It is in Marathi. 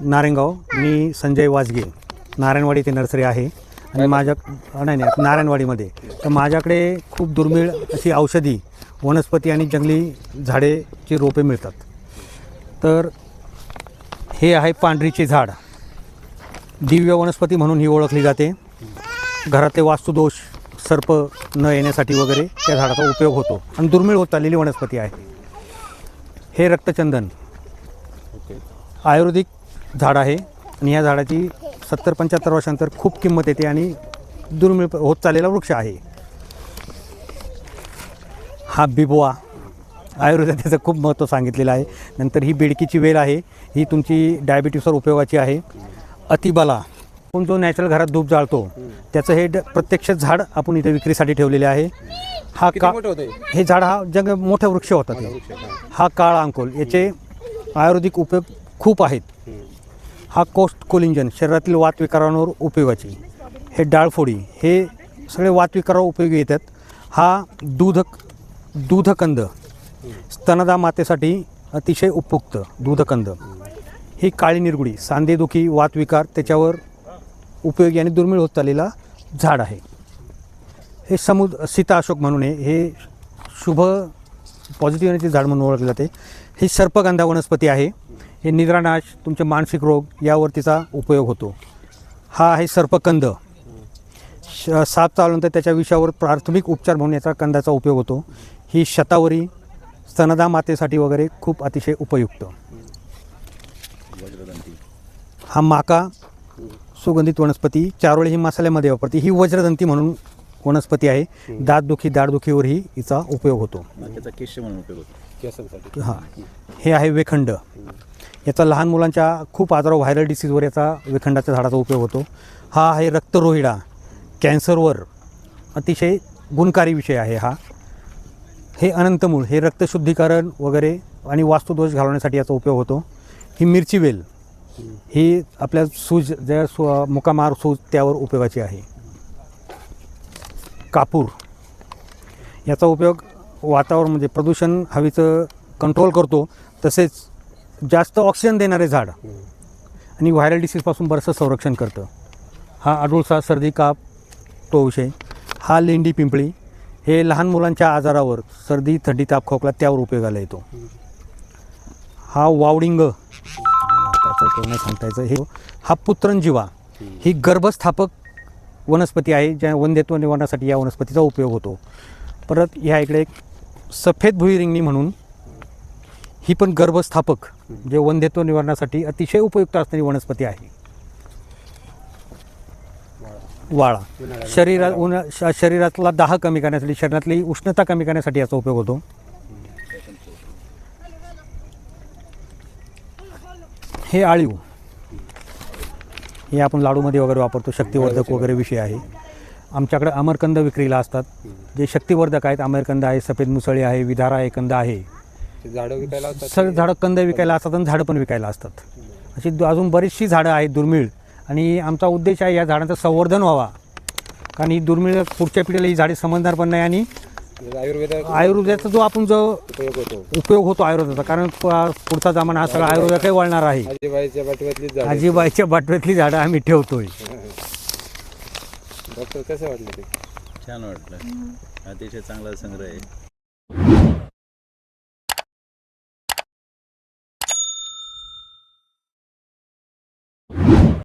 नारायणगाव मी संजय वाजगे. नारायणवाडी ते नर्सरी आहे. आणि माझ्या नाही नाही नारायणवाडीमध्ये. तर माझ्याकडे खूप दुर्मिळ अशी औषधी वनस्पती आणि जंगली झाडेची रोपे मिळतात. तर हे आहे पांढरीचे झाड. दिव्य वनस्पती म्हणून ही ओळखली जाते. घरातले वास्तुदोष सर्प न येण्यासाठी वगैरे त्या झाडाचा उपयोग होतो आणि दुर्मिळ होत चाललेली वनस्पती आहे. हे रक्तचंदन आयुर्वेदिक झाड आहे आणि या झाडाची सत्तर पंच्याहत्तर वर्षांतर खूप किंमत येते आणि दुर्मिळ होत चाललेला वृक्ष आहे. हा बिबवा आयुर्वेदात त्याचं खूप महत्त्व सांगितलेलं आहे. नंतर ही बेडकीची वेल आहे. ही तुमची डायबिटीसवर उपयोगाची आहे. अतिबला आपण जो नॅचरल घरात धूप जाळतो त्याचं हे ड- प्रत्यक्ष झाड आपण इथे विक्रीसाठी ठेवलेले आहे. हा का हे झाड हा जग मोठे वृक्ष होतात हे. हा काळा अंकोल याचे आयुर्वेदिक उपयोग खूप आहेत. हा कोस्ट कोलिंजन शरीरातील वातविकारांवर उपयोगाची. हे डाळफोडी हे सगळे वातविकारावर उपयोगी येतात. हा दूध दूधकंद स्तनदा मातेसाठी अतिशय उपयुक्त दूधकंद. ही काळी निरगुडी सांधेदुखी वातविकार त्याच्यावर उपयोगी आणि दुर्मिळ होत चाललेला झाड आहे. हे समुद सीता अशोक म्हणून हे शुभ पॉझिटिव्ह एनर्जी झाड म्हणून ओळखले जाते. ही सर्पगंधा वनस्पती आहे. हे निद्रानाश तुमचे मानसिक रोग यावर तिचा उपयोग होतो. हा आहे सर्पकंद. श साप चावल्यानंतर तर त्याच्या विषयावर प्राथमिक उपचार म्हणून याचा कंदाचा उपयोग होतो. ही शतावरी स्तनदा मातेसाठी वगैरे खूप अतिशय उपयुक्त. हा माका सुगंधित वनस्पती चारोळी ही मसाल्यामध्ये वापरते. ही वज्रदंती म्हणून वनस्पती आहे. दातदुखी दाढदुखीवरही हिचा उपयोग होतो. त्याचा केश म्हणून उपयोग होतो. केसांसाठी. हां. हे आहे वेखंड. याचा लहान मुलांच्या खूप आजारावर व्हायरल डिसीजवर याचा वेखंडाच्या झाडाचा उपयोग होतो. हा आहे रक्तरोहिडा. कॅन्सरवर अतिशय गुणकारी विषय आहे हा. हे अनंतमूळ हे रक्तशुद्धीकरण वगैरे आणि वास्तुदोष घालवण्यासाठी याचा उपयोग होतो. ही मिरची वेल. ही आपल्या सूज ज्या सु मुकामार सूज त्यावर उपयोगाची आहे. कापूर. याचा उपयोग वातावरण म्हणजे प्रदूषण हवेचं कंट्रोल करतो. तसेच जास्त ऑक्सिजन देणारे झाड आणि व्हायरल डिसीजपासून बरंचसं संरक्षण करतं. हा अडुळसा सर्दी काप तो विषय. हा लेंडी पिंपळी हे लहान मुलांच्या आजारावर सर्दी थंडी ताप खोकला त्यावर उपयोगाला येतो. हा वावडिंग त्याचं उपयोग नाही सांगता यायचं. हे हा पुत्रंजीवा ही गर्भस्थापक वनस्पती आहे ज्या वंध्यत्व निवारणासाठी या वनस्पतीचा उपयोग होतो. परत ह्या इकडे एक सफेद भुईरिंगणी म्हणून ही पण गर्भस्थापक जे वंध्यत्व निवारणासाठी अतिशय उपयुक्त असणारी वनस्पती आहे. वाळा. शरीरात उन्हा शरीरातला दाह कमी करण्यासाठी शरीरातली उष्णता कमी करण्यासाठी याचा उपयोग होतो. हे आळीव. हे आपण लाडूमध्ये वगैरे वापरतो शक्तिवर्धक वगैरे विषय आहे. आमच्याकडे अमरकंद विक्रीला असतात. जे शक्तिवर्धक आहेत अमरकंद आहे सफेद मुसळी आहे विधारा आहे कंद आहे. झाडं विकायला असतात सगळे झाडं कंद विकायला असतात आणि झाडं पण विकायला असतात. अशी अजून बरीचशी झाडं आहेत दुर्मिळ. आणि आमचा उद्देश आहे या झाडांचं संवर्धन व्हावा. कारण ही दुर्मिळ पुढच्या पिढीला ही झाडे समजणार पण नाही आणि आयुर्वेदात आयुर्वेदाचा जो आपण जो उपयोग होतो. उपयोग होतो आयुर्वेदाचा कारण प- पुढचा जमाना हा सगळा आयुर्वेदाकडे वळणार आहे. आजीबाईच्या पाठव्यातलीच आजीबाईच्या बाटव्यातली झाडं आम्ही ठेवतोय. डॉक्टर कसं वाटलं ते? छान वाटलं. अतिशय चांगला संग्रह आहे.